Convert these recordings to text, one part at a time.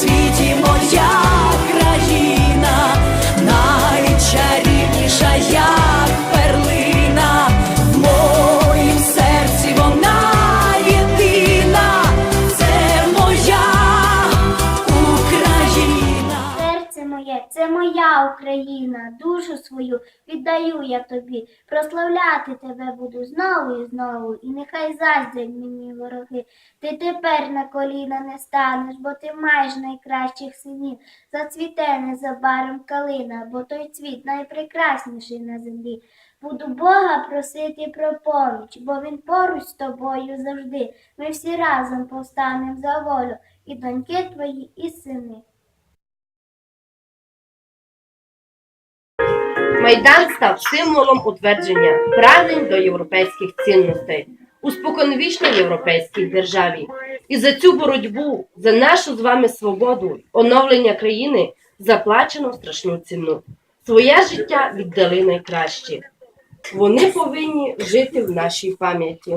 світі моя країна, найчарівніша як перлина, в серці вона єдина, це моя Україна. Серце моє, це моя. Україна, душу свою віддаю я тобі. Прославляти тебе буду знову і знову, і нехай заздрять мені вороги. Ти тепер на коліна не станеш, бо ти маєш найкращих синів. Зацвіте незабаром калина, бо той цвіт найпрекрасніший на землі. Буду Бога просити про поміч, бо він поруч з тобою завжди. Ми всі разом повстанемо за волю, і доньки твої, і сини. Майдан став символом утвердження прагнень до європейських цінностей у споконвічній європейській державі. І за цю боротьбу, за нашу з вами свободу, оновлення країни заплачено страшну ціну. Своє життя віддали найкраще. Вони повинні жити в нашій пам'яті.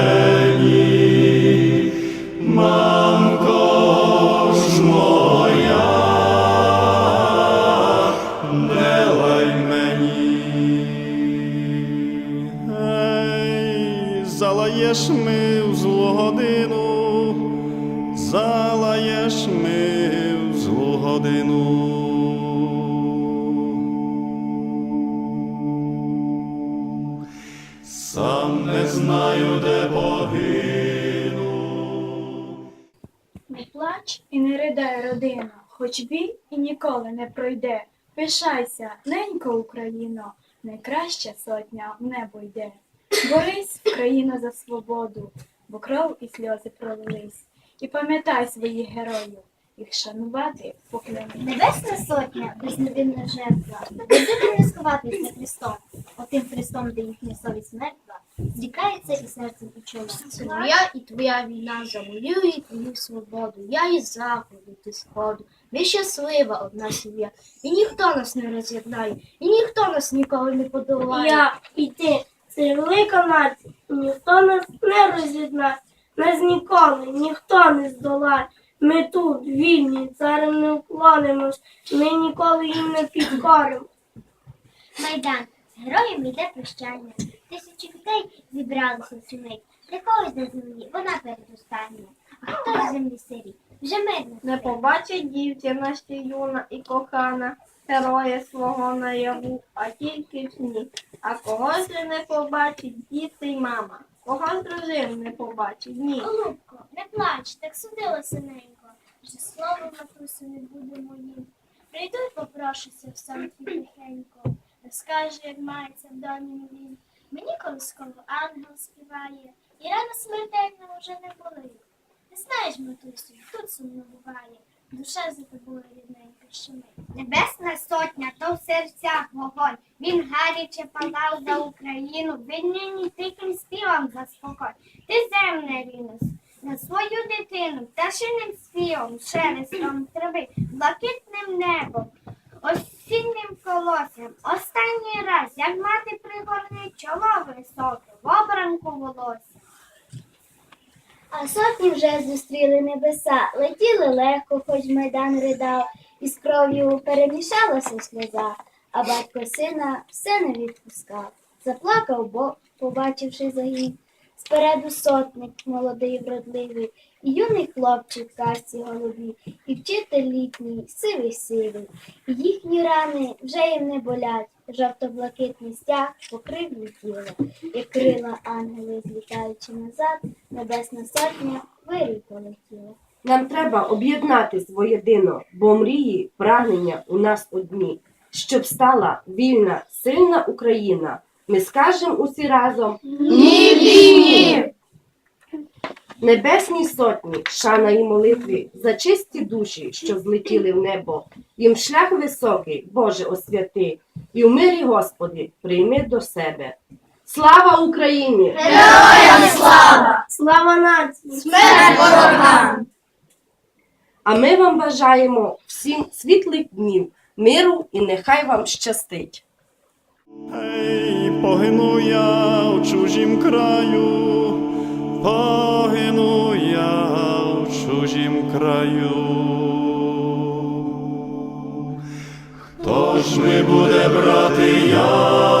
залаєш ми в злу годину, залаєш ми в злу годину. Сам не знаю, де погину. Не плач і не ридай, родино, хоч біль і ніколи не пройде. Пишайся, ненько Україно, найкраща сотня в небо йде. Борись, Україно, за свободу, бо кров і сльози пролились. І пам'ятай своїх героїв, їх шанувати поклянись. Небесна сотня, безневинна жертва, безумно не сховатися Христом, отим Христом, де їхня совість мертва, зрікається і серцем і чолом. Це моя і твоя війна за мою і твою свободу. Я із заходу, ти сходу. Ми щаслива одна сім'я. І ніхто нас не роз'єднає, і ніхто нас ніколи не подолає. Я і ти це велика нація, ніхто нас не роз'єднає, нас ніколи ніхто не здолає. Ми тут, вільні, царем не уклонимось, ми ніколи їм не підкоримо. Майдан, героям йде прощання. Тисячі людей зібралися в цю мить. Для когось на землі вона передостання, а хтось в землі сирі. Вже мирно. Не побачить дівчина ще юна і кохана, героя свого наяву, а тільки в сні. А когось же не побачить діти й мама, когось дружин не побачить, ні. Голубко, не плач, так судила синенько, вже слово матусю не буде моїм. Прийду й попрошуся в сон тихенько, розкаже, як мається в домі новім. Мені колисково ангел співає, і рана смертельна вже не болить. Ти знаєш, матусю, тут сумно буває, душа за тобою рідненька щемить. Небесна сотня, то в серцях вогонь. Він гаряче палав за Україну, віднині тихим співом заспокой. Ти земне рінус на свою дитину, пташиним співом, шелестом трави, блакитним небом, осіннім колоссям. Останній раз, як мати пригорне чоло високе, в обранку волосся. А сотні вже зустріли небеса, летіли легко, хоч майдан ридав, і з кров'ю перемішалася сльоза, а батько сина все не відпускав. Заплакав, бо, побачивши загін. Спереду сотник молодий, вродливий, і юний хлопчик в касці голубі, і вчитель літній, сивий сивий. І їхні рани вже їм не болять, жовто-блакитний стяг покрив їх тіло, як крила ангели, злітаючи назад, небесна сотня вирій полетіла. Нам треба об'єднатись воєдино, бо мрії, прагнення у нас одні. Щоб стала вільна, сильна Україна, ми скажемо усі разом Ні війні! Небесній сотні, шана і молитві за чисті душі, що злетіли в небо. Їм шлях високий, Боже освяти, і в мирі, Господи, прийми до себе. Слава Україні! Слава нації! А ми вам бажаємо всім світлих днів, миру і нехай вам щастить. Ей, погину я в чужім краю, погину я в чужім краю. Хто ж ми буде брати яму?